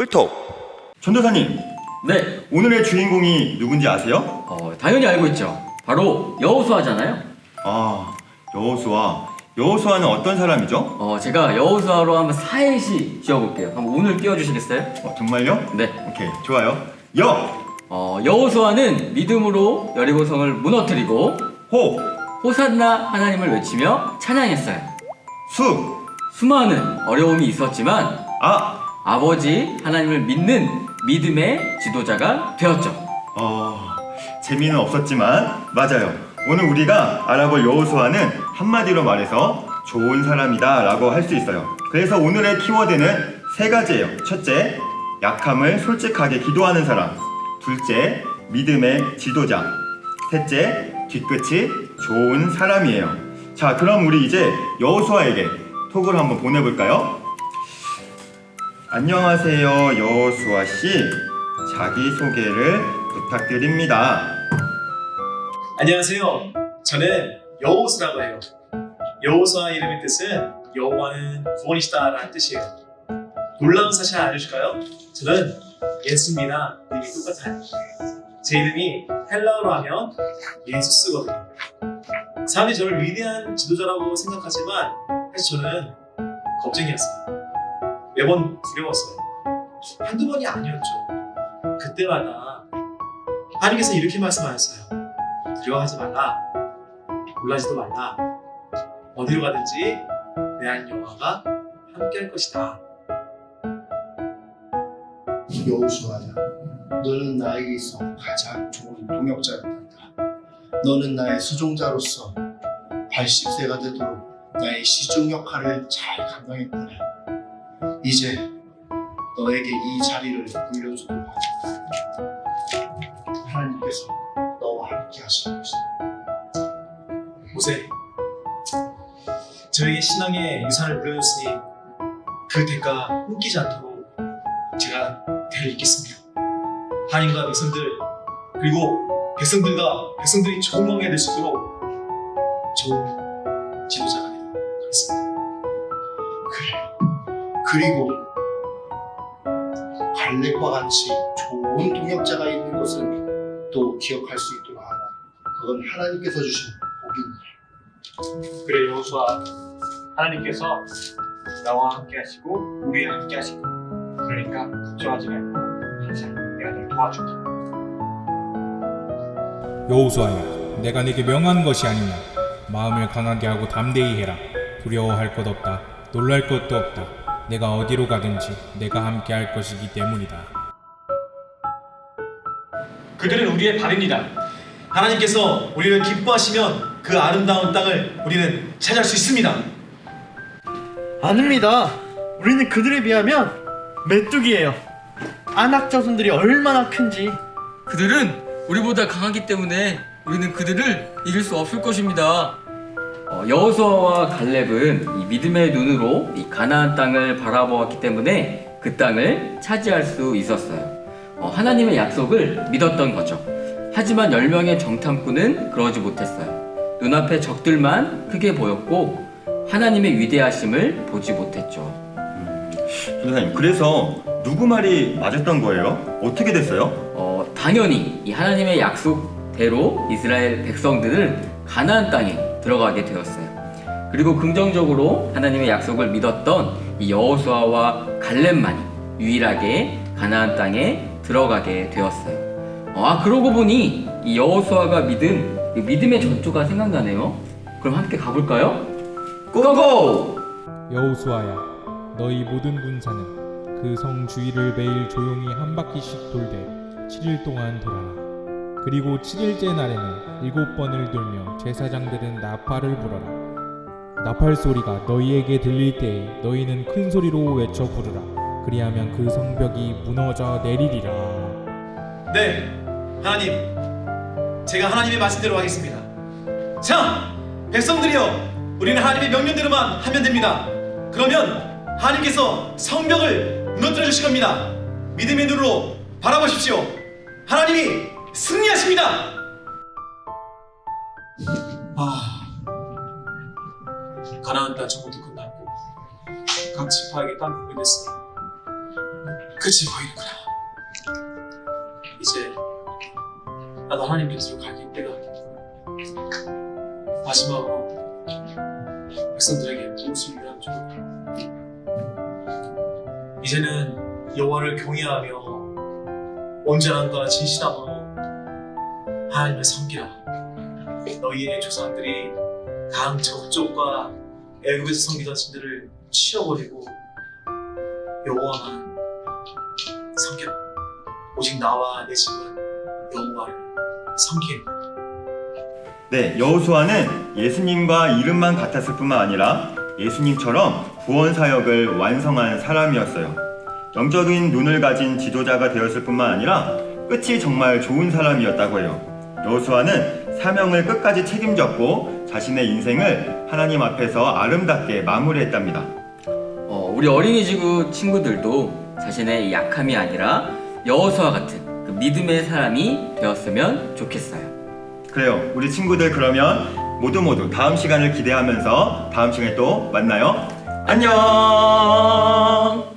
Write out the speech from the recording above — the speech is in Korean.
꿀톡 전도사님 네, 오늘의 주인공이 누군지 아세요? 어, 당연히 알고 있죠. 바로 여호수아잖아요. 아 여호수아 여호수아는 어떤 사람이죠? 어, 제가 여호수아로 한번 사행시 지어볼게요. 한번 운을 띄워주시겠어요? 어, 정말요? 네. 오케이 좋아요 여! 어, 여호수아는 믿음으로 여리고성을 무너뜨리고 호! 호산나 하나님을 외치며 찬양했어요. 수! 수많은 어려움이 있었지만 아! 아버지 하나님을 믿는 믿음의 지도자가 되었죠. 어, 재미는 없었지만 맞아요. 오늘 우리가 알아볼 여호수아는 한마디로 말해서 좋은 사람이다 라고 할 수 있어요. 그래서 오늘의 키워드는 세 가지예요. 첫째, 약함을 솔직하게 기도하는 사람. 둘째, 믿음의 지도자. 셋째, 뒤끝이 좋은 사람이에요. 자 그럼 우리 이제 여호수아에게 톡을 한번 보내볼까요? 안녕하세요 여호수아 씨 자기 소개를 부탁드립니다. 안녕하세요. 저는 여호수라고 해요. 여호수아 이름의 뜻은 여호와는 구원이시다라는 뜻이에요. 놀라운 사실 알려줄까요? 저는 예수입니다. 이름이 똑같아요. 제 이름이 헬라어로 하면 예수스거든요. 사람들이 저를 위대한 지도자라고 생각하지만 사실 저는 겁쟁이였어요. 매번 두려웠어요. 한두 번이 아니었죠. 그때마다 하나님께서 이렇게 말씀하셨어요. 두려워하지 말라. 놀라지도 말라. 어디로 가든지 내한 여호와가 함께할 것이다. 여호수아야, 너는 나에게 있어 가장 좋은 동역자였단다. 너는 나의 수종자로서 80세가 되도록 나의 시중 역할을 잘 감당했구나. 이제 너에게 이 자리를 물려주도록 하겠다. 하나님께서 너와 함께 하실 것이다. 모세, 저에게 신앙의 유산을 물려줬으니 그 대가 끊기지 않도록 제가 대를 잇겠습니다. 하나님과 백성들 그리고 백성들과 백성들이 왕이 될수 있도록 좋은 지도자가 되겠습니다. 그리고 갈렙과 같이 좋은 동역자가 있는 것을 또 기억할 수 있도록 하라. 그건 하나님께서 주신 복입니다. 그래 여호수아. 하나님께서 나와 함께 하시고 우리와 함께 하시고 그러니까 걱정하지 말고 항상 내가 널 도와줄게 여호수아야 내가 네게 명한 것이 아니냐 마음을 강하게 하고 담대히 해라. 두려워할 것 없다. 놀랄 것도 없다 내가 어디로 가든지 내가 함께 할 것이기 때문이다 그들은 우리의 발입니다. 하나님께서 우리를 기뻐하시면 그 아름다운 땅을 우리는 차지할 수 있습니다. 아닙니다. 우리는 그들에 비하면 메뚜기예요. 안악 자손들이 얼마나 큰지 그들은 우리보다 강하기 때문에 우리는 그들을 이길 수 없을 것입니다. 어, 여호수아와 갈렙은 이 믿음의 눈으로 이 가나안 땅을 바라보았기 때문에 그 땅을 차지할 수 있었어요. 어, 하나님의 약속을 믿었던 거죠. 하지만 열 명의 정탐꾼은 그러지 못했어요. 눈앞에 적들만 크게 보였고 하나님의 위대하심을 보지 못했죠. 전도사님 그래서 누구 말이 맞았던 거예요? 어떻게 됐어요? 어, 당연히 이 하나님의 약속대로 이스라엘 백성들은 가나안 땅에 들어가게 되었어요. 그리고 긍정적으로 하나님의 약속을 믿었던 이 여호수아와 갈렙만이 유일하게 가나안 땅에 들어가게 되었어요. 어, 아 그러고 보니 이 여호수아가 믿은 이 믿음의 전투가 생각나네요. 그럼 함께 가볼까요? 고고! 여호수아야 너희 모든 군사는 그 성 주위를 매일 조용히 한 바퀴씩 돌되 7일 동안 돌아라 그리고 7일째 날에는 일곱 번을 돌며 제사장들은 나팔을 불어라 나팔 소리가 너희에게 들릴 때에 너희는 큰 소리로 외쳐 부르라 그리하면 그 성벽이 무너져 내리리라 네, 하나님, 제가 하나님의 말씀대로 하겠습니다. 자, 백성들이여, 우리는 하나님의 명령대로만 하면 됩니다. 그러면 하나님께서 성벽을 무너뜨려 주실 겁니다. 믿음의 눈으로 바라보십시오. 하나님이 승리하십니다. 아, 가나안 땅 정부도 끝났고 각 지파에게 땅 분배됐으니 끝이 보이는구나. 이제 나도 하나님 곁으로 갈 때가 마지막으로 백성들에게 무엇을 위한 줄 이제는 여호와를 경외하며 온전함과 진실함으로 하나님을 섬기라. 너희의 조상들이 강 저쪽과 애굽에서 섬기던 신들을 치워버리고 여호와만 섬겨. 오직 나와 내 집은 여호와를 섬기는. 네, 여호수아는 예수님과 이름만 같았을 뿐만 아니라 예수님처럼 구원 사역을 완성한 사람이었어요. 영적인 눈을 가진 지도자가 되었을 뿐만 아니라 끝이 정말 좋은 사람이었다고 해요. 여호수아는 사명을 끝까지 책임졌고 자신의 인생을 하나님 앞에서 아름답게 마무리했답니다. 어, 우리 어린이 지구 친구들도 자신의 이 약함이 아니라 여호수아 같은 그 믿음의 사람이 되었으면 좋겠어요. 그래요. 우리 친구들 그러면 모두 모두 다음 시간을 기대하면서 다음 시간에 또 만나요. 안녕!